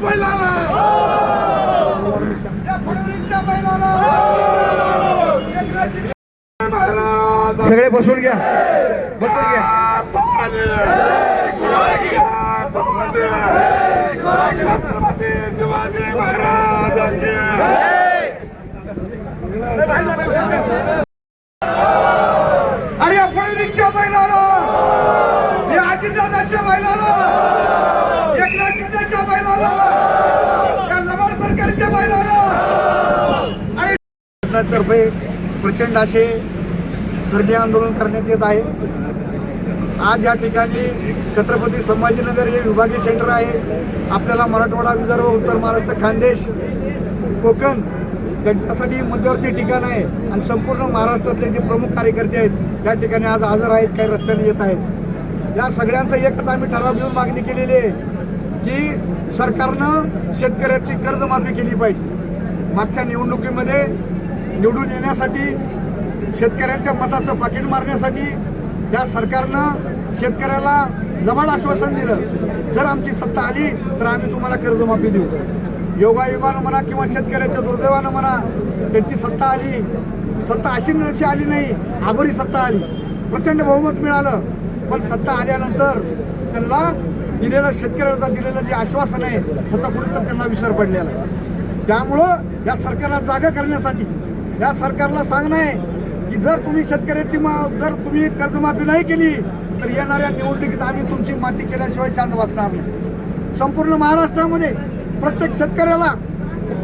बैलाला! या फडणवीसच्या बैलाला! महाराज! सगळे बसून घ्या. बसून घ्या. छत्रपती शिवाजी महाराजांचे अरे फडणवीसच्या बैलाला! या अजितदादाच्या बैलाला एकनाथ शिंदेच्या बैलाला या लबाड सरकारच्या बैलाला अरे तर्फे प्रचंड असे धरणे आंदोलन करण्यात येत आहे. आज या ठिकाणी छत्रपती संभाजीनगर हे विभागीय सेंटर आहे. आपल्याला मराठवाडा विदर्भ उत्तर महाराष्ट्र खानदेश कोकण त्यांच्यासाठी मध्यवर्ती ठिकाण आहे आणि संपूर्ण महाराष्ट्रातले जे प्रमुख कार्यकर्ते आहेत या ठिकाणी आज हजर आहेत काही रस्त्याने येत आहेत. या सगळ्यांचं एकच आम्ही ठराव घेऊन मागणी केलेली आहे की सरकारनं शेतकऱ्याची कर्जमाफी केली पाहिजे. मागच्या निवडणुकीमध्ये निवडून येण्यासाठी शेतकऱ्यांच्या मताचं पाकिट मारण्यासाठी या सरकारनं शेतकऱ्याला लबाड आश्वासन दिलं. जर आमची सत्ता आली तर आम्ही तुम्हाला कर्जमाफी देऊ. योगायोगानं म्हणा किंवा शेतकऱ्याच्या दुर्दैवानं म्हणा त्यांची सत्ता आली. सत्ता अशी नशी आली नाही आघोरी सत्ता आली. प्रचंड बहुमत मिळालं. पण सत्ता आल्यानंतर त्यांना दिलेलं शेतकऱ्याचं दिलेलं जे आश्वासन आहे त्याचा कुठेतरी त्यांना विसर पडलेला आहे. त्यामुळं या सरकारला जागा करण्यासाठी या सरकारला सांगणं आहे की जर तुम्ही शेतकऱ्याची मा जर तुम्ही कर्जमाफी नाही केली तर येणाऱ्या निवडणुकीत आम्ही तुमची माती केल्याशिवाय शांत बसणार नाही. संपूर्ण महाराष्ट्रामध्ये प्रत्येक शेतकऱ्याला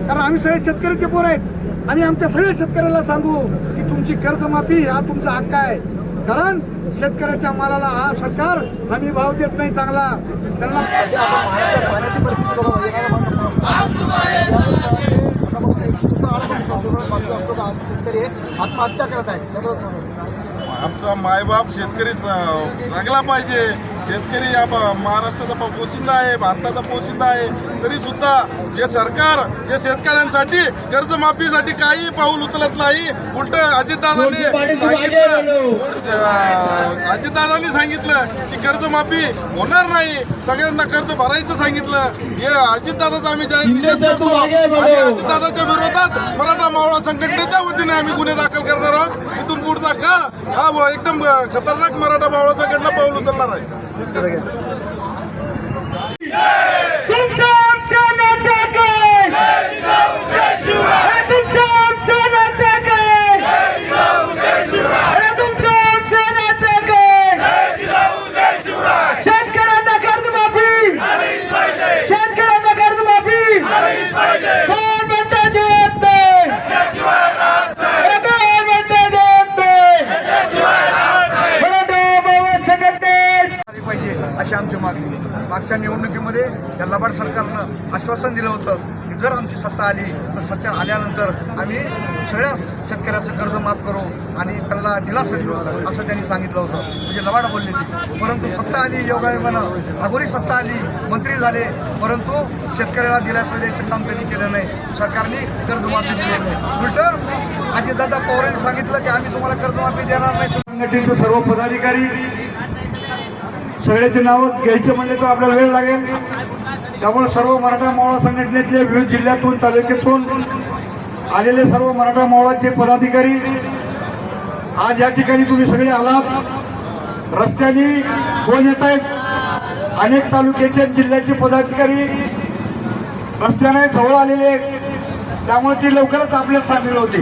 कारण आम्ही सगळे शेतकऱ्याचे पोर आहेत आम्ही आमच्या सगळ्या शेतकऱ्याला सांगू की तुमची कर्जमाफी हा तुमचा हक्क आहे. कारण शेतकऱ्याच्या मालाला हा सरकार हमी भाव देत नाही चांगला. त्यांना आत्महत्या करत आहेत. आमचा मायबाप शेतकरी जगला पाहिजे. शेतकरी या महाराष्ट्राचा पोशिंदा आहे भारताचा पोशिंदा आहे. तरी सुद्धा हे सरकार या शेतकऱ्यांसाठी कर्जमाफीसाठी काही पाऊल उचलत नाही. उलट अजितदादांनी सांगितलं अजितदादांनी सांगितलं की कर्जमाफी होणार नाही. सगळ्यांना कर्ज भरायचं सांगितलं. हे अजितदादाचा आम्ही जाहीर निषेध करतो. आणि अजितदादाच्या विरोधात मराठा मावळा संघटनेच्या वतीने आम्ही गुन्हे दाखल करणार आहोत. इथून पुढचा काळ हा एकदम खतरनाक मराठा मावळा संघटना पाऊल उचलणार आहे तुमचं आमचं नातं काय? अरे तुमचं आमचं नातं काय? अरे तुमचं आमचं नातं काय? शेतकऱ्यांना कर्जमाफी शेतकऱ्यांना कर्जमाफी कोण म्हणतं देत नाही अरे कोण म्हणतं देत नाही मराठा मावळ संघटनेत झाली पाहिजे अशी आमची मागणी मागच्या निवडणुकीमध्ये या लबाड सरकारनं आश्वासन दिलं होतं की जर आमची सत्ता आली तर सत्ता आल्यानंतर आम्ही सगळ्या शेतकऱ्याचं कर्ज माफ करू आणि त्यांना दिलासा देऊ असं त्यांनी सांगितलं होतं. म्हणजे लबाड बोलली ती. परंतु सत्ता आली योगायोगानं अगोरी सत्ता आली मंत्री झाले परंतु शेतकऱ्याला दिलासा द्यायचं काम त्यांनी केलं नाही. सरकारने कर्जमाफी दिली नाही. उलट अजितदादा पवारांनी सांगितलं की आम्ही तुम्हाला कर्जमाफी देणार नाही. संघटनेचे सर्व पदाधिकारी सगळ्याचे नावं घ्यायचे म्हणले तर आपल्याला वेळ लागेल. त्यामुळे सर्व मराठा मावळा संघटनेतले विविध जिल्ह्यातून तालुक्यातून आलेले सर्व मराठा मावळाचे पदाधिकारी आज या ठिकाणी तुम्ही सगळे आलात. रस्त्याने कोण येत आहेत? अनेक तालुक्याचे जिल्ह्याचे पदाधिकारी रस्त्याने जवळ आलेले आहेत. त्यामुळे ते लवकरच आपल्यात सामील होते